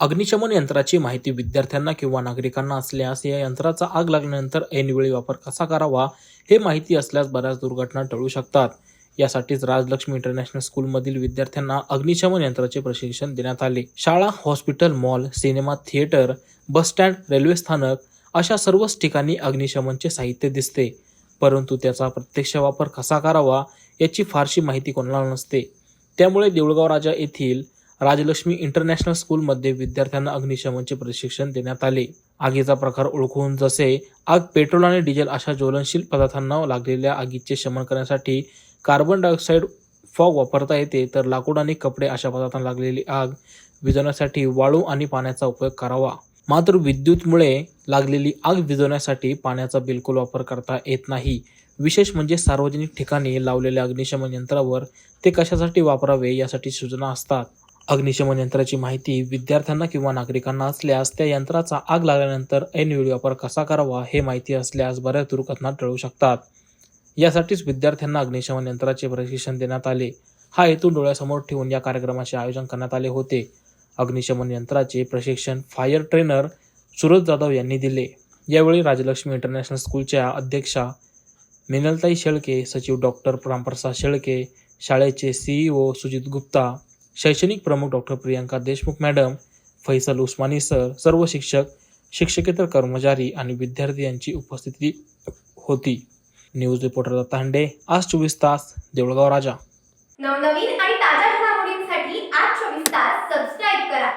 अग्निशमन यंत्राची माहिती विद्यार्थ्यांना किंवा नागरिकांना असल्यास या यंत्राचा आग लागल्यानंतर ऐनवेळी वापर कसा करावा हे माहिती असल्यास बऱ्याच दुर्घटना टळू शकतात. यासाठीच राजलक्ष्मी इंटरनॅशनल स्कूलमधील विद्यार्थ्यांना अग्निशमन यंत्राचे प्रशिक्षण देण्यात आले. शाळा hospital mall cinema theatre bus stand railway स्थानक अशा सर्वच ठिकाणी अग्निशमनचे साहित्य दिसते. परंतु त्याचा प्रत्यक्ष वापर कसा करावा याची फारशी माहिती कोणाला नसते. त्यामुळे देऊळगाव राजा येथील राजलक्ष्मी इंटरनॅशनल स्कूलमध्ये विद्यार्थ्यांना अग्निशमनचे प्रशिक्षण देण्यात आले. आगीचा प्रकार ओळखून जसे आग पेट्रोल आणि डिझेल अशा ज्वलनशील पदार्थांना लागलेल्या आगीचे शमन करण्यासाठी कार्बन डायऑक्साईड फॉग वापरता येते तर लाकूड आणि कपडे अशा पदार्थांना लागलेली आग विझवण्यासाठी वाळू आणि पाण्याचा उपयोग करावा. मात्र विद्युतमुळे लागलेली आग विझवण्यासाठी पाण्याचा बिलकुल वापर करता येत नाही. विशेष म्हणजे सार्वजनिक ठिकाणी लावलेल्या अग्निशमन यंत्रावर ते कशासाठी वापरावे यासाठी सूचना असतात. अग्निशमन यंत्राची माहिती विद्यार्थ्यांना किंवा नागरिकांना असल्यास त्या यंत्राचा आग लागल्यानंतर ऐनवेळी वापर कसा करावा हे माहिती असल्यास बऱ्याच दुर्घटना टळू शकतात. यासाठीच विद्यार्थ्यांना अग्निशमन यंत्राचे प्रशिक्षण देण्यात आले. हा हेतू डोळ्यासमोर ठेवून या कार्यक्रमाचे आयोजन करण्यात आले होते. अग्निशमन यंत्राचे प्रशिक्षण फायर ट्रेनर सुरज जाधव यांनी दिले. यावेळी राजलक्ष्मी इंटरनॅशनल स्कूलच्या अध्यक्षा मिनलताई शेळके सचिव डॉक्टर रामप्रसाद शेळके शाळेचे सीईओ सुजित गुप्ता शैक्षणिक प्रमुख doctor Priyanka Deshmukh madam Faisal Usmani sir सर्व शिक्षक शिक्षकेतर कर्मचारी आणि विद्यार्थी यांची उपस्थिती होती. न्यूज रिपोर्टर तांडे आज चोवीस तास देवळगाव राजा. नवनवीन आणि ताज्या घडामोडींसाठी आज चोवीस तास सबस्क्राईब करा.